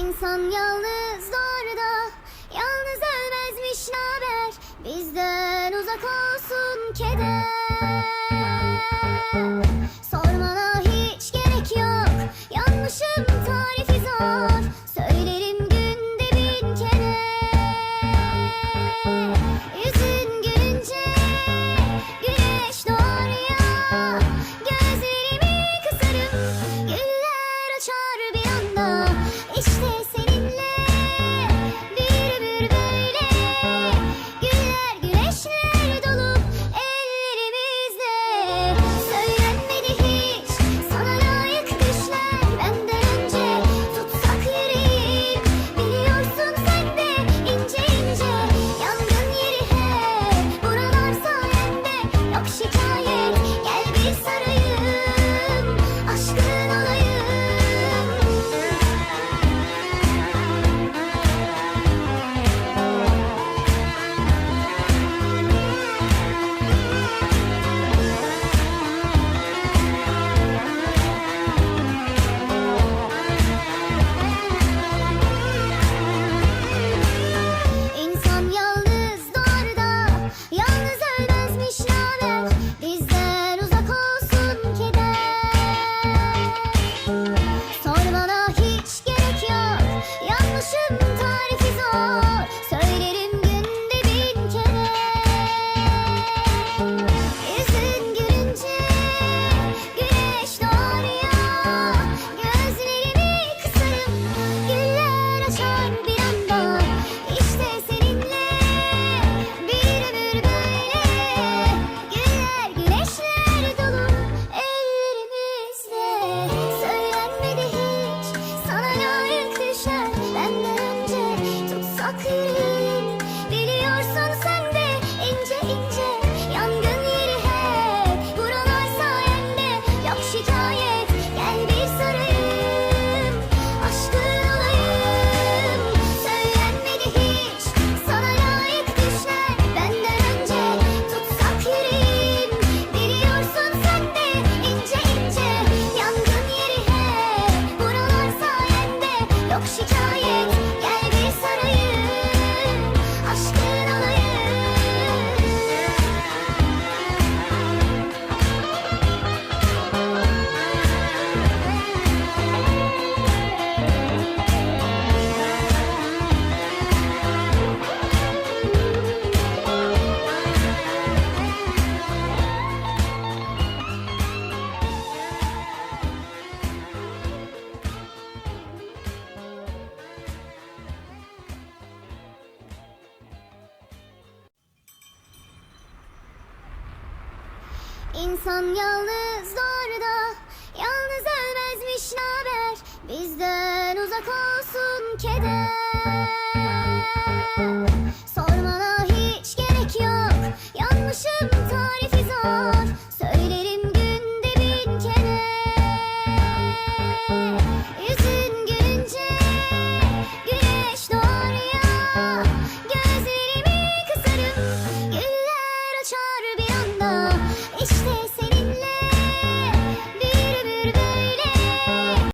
İnsan yalnız doğruda yalnız ölmezmiş haber bizden uzak olsun keder. İnsan yalnız zorda Yalnız ölmezmiş naber Bizden uzak olsun keder. Sormana hiç gerek yok Yanmışım